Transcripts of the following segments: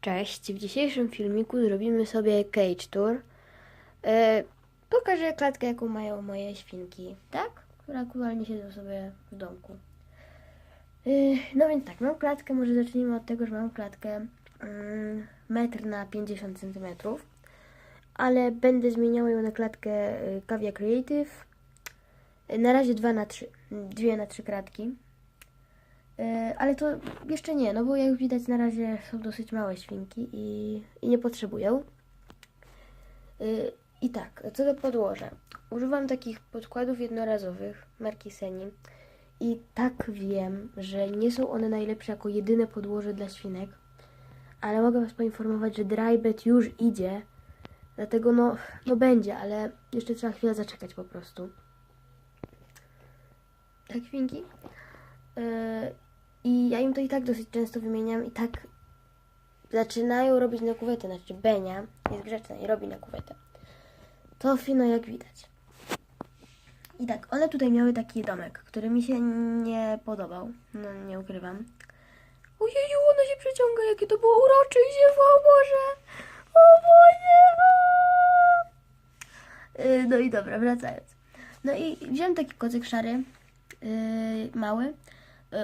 Cześć, w dzisiejszym filmiku zrobimy sobie cage tour. E, pokażę klatkę, jaką mają moje świnki, tak? Które aktualnie siedzą sobie w domku. E, no więc tak, mam klatkę, może zacznijmy od tego, że mam klatkę mm, metr na 50 cm, ale będę zmieniała ją na klatkę y, Kavia Creative. E, Na razie 2 na 3, dwie na 3 kratki. E, Ale to jeszcze nie, no bo jak widać na razie są dosyć małe świnki i, i nie potrzebują. E, I tak, co do podłoża. Używam takich podkładów jednorazowych marki Seni i tak wiem, że nie są one najlepsze jako jedyne podłoże dla świnek, ale mogę Was poinformować, że drybed już idzie, dlatego no, no będzie, ale jeszcze trzeba chwilę zaczekać po prostu. Tak, świnki? Yy, I ja im to i tak dosyć często wymieniam i tak zaczynają robić na kuwetę, znaczy Benia jest grzeczna i robi na kuwetę. To fino jak widać. I tak, one tutaj miały taki domek, który mi się nie podobał, no nie ukrywam. Ojeju, ona się przeciąga, jakie to było urocze i ziewa, o Boże! O Boże! Yy, No i dobra, wracając. No i wziąłem taki kocyk szary, yy, mały,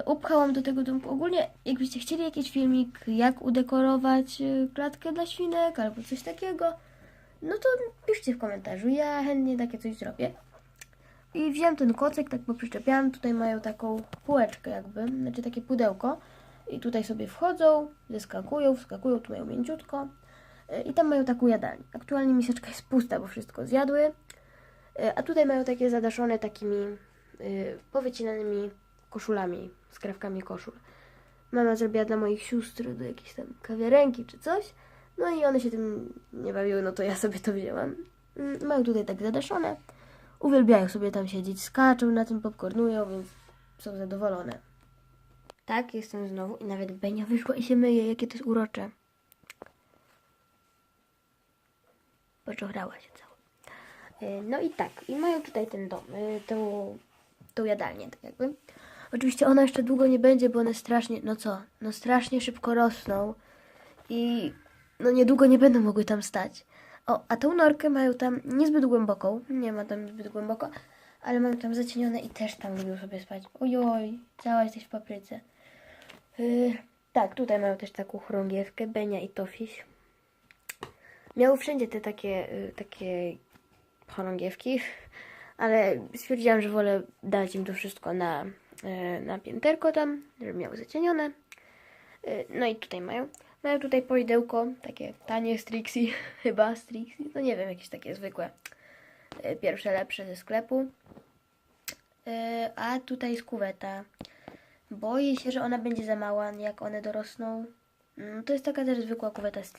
upchałam do tego domku. Ogólnie, jakbyście chcieli jakiś filmik, jak udekorować e, klatkę dla świnek albo coś takiego, no to piszcie w komentarzu. Ja chętnie takie coś zrobię. I wziąłem ten kocyk, tak poprzyczepiałam. Tutaj mają taką półeczkę jakby, znaczy takie pudełko. I tutaj sobie wchodzą, zeskakują, wskakują, tu mają mięciutko. E, I tam mają taką jadalnię. Aktualnie miseczka jest pusta, bo wszystko zjadły. E, A tutaj mają takie zadaszone takimi powycinanymi koszulami, skrawkami koszul. Mama zrobiła dla moich sióstr do jakiejś tam kawiarenki czy coś. No i one się tym nie bawiły, no to ja sobie to wzięłam. Mm, Mają tutaj tak zadaszone. Uwielbiają sobie tam siedzieć, skaczą na tym, popcornują, więc są zadowolone. Tak, jestem znowu i nawet Benia wyszła i się myje, jakie to jest urocze. Poczochrała się cała. Y, No i tak, i mają tutaj ten dom, y, tą, tą jadalnię, tak jakby. Oczywiście ona jeszcze długo nie będzie, bo one strasznie, no co, no strasznie szybko rosną i no niedługo nie będą mogły tam stać. O, a tą norkę mają tam niezbyt głęboką, nie ma tam zbyt głęboko, ale mają tam zacienione i też tam lubią sobie spać. Ojoj, cała jesteś w papryce. Yy, tak, tutaj mają też taką chorągiewkę, Benia i Tofiś. Miały wszędzie te takie, y, takie chorągiewki, ale stwierdziłam, że wolę dać im to wszystko na, na pięterko tam, żeby miały zacienione. Y, No i tutaj mają. Mają tutaj poidełko, takie tanie z chyba z no nie wiem, jakieś takie zwykłe, y, pierwsze lepsze ze sklepu. A tutaj jest kuweta. Boję się, że ona będzie za mała, jak one dorosną. Mm, To jest taka też zwykła kuweta z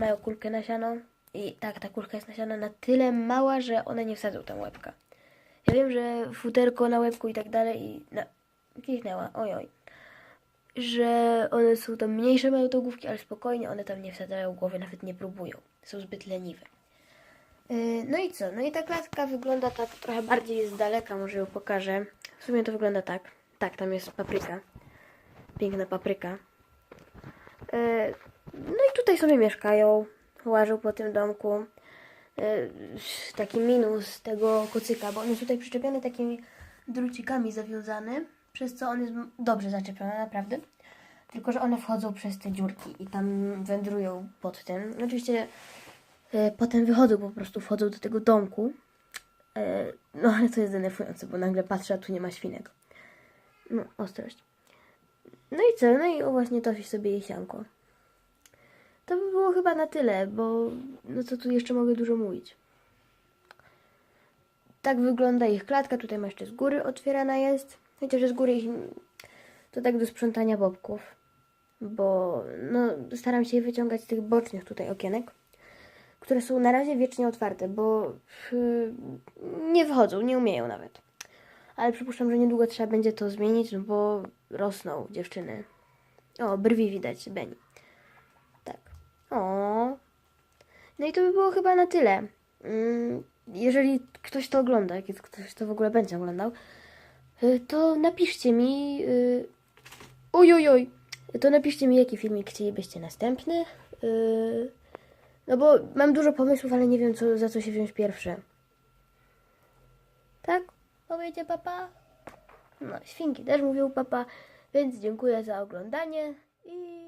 Mają kulkę na siano i tak, ta kulka jest nasiana na tyle mała, że one nie wsadzą tam łebka. Ja wiem, że futerko na łebku i tak dalej i... No, kichnęła, ojoj. Że one są tam mniejsze, mają to główki, ale spokojnie, one tam nie wsadzają głowy, nawet nie próbują. Są zbyt leniwe. Yy, No i co? No i ta klatka wygląda tak trochę bardziej z daleka, może ją pokażę. W sumie to wygląda tak. Tak, tam jest papryka. Piękna papryka. Yy, No i tutaj sobie mieszkają, łażą po tym domku. Yy, Taki minus tego kocyka, bo on jest tutaj przyczepiony takimi drucikami zawiązany, przez co on jest dobrze zaczepiony, naprawdę. Tylko, że one wchodzą przez te dziurki i tam wędrują pod tym. Oczywiście e, potem wychodzą, po prostu wchodzą do tego domku. E, no ale to jest denerwujące, bo nagle patrzę, a tu nie ma świnek. No, ostrość. No i co? No i właśnie to sobie jesianko. To by było chyba na tyle, bo no co tu jeszcze mogę dużo mówić. Tak wygląda ich klatka. Tutaj ma jeszcze z góry otwierana jest. Chociaż z góry ich to tak do sprzątania bobków. Bo no, staram się je wyciągać z tych bocznych tutaj okienek, które są na razie wiecznie otwarte, bo y, nie wychodzą, nie umieją nawet. Ale przypuszczam, że niedługo trzeba będzie to zmienić, no bo rosną dziewczyny. O, brwi widać, Beni. O. No i to by było chyba na tyle. Mm, Jeżeli ktoś to ogląda, jak ktoś to w ogóle będzie oglądał, y, to napiszcie mi. y, Oj, oj, oj. to napiszcie mi, jaki filmik chcielibyście następny. Yy, no bo mam dużo pomysłów, ale nie wiem, co, za co się wziąć pierwsze. Tak? Powiecie papa? No, świnki też mówią papa, więc dziękuję za oglądanie i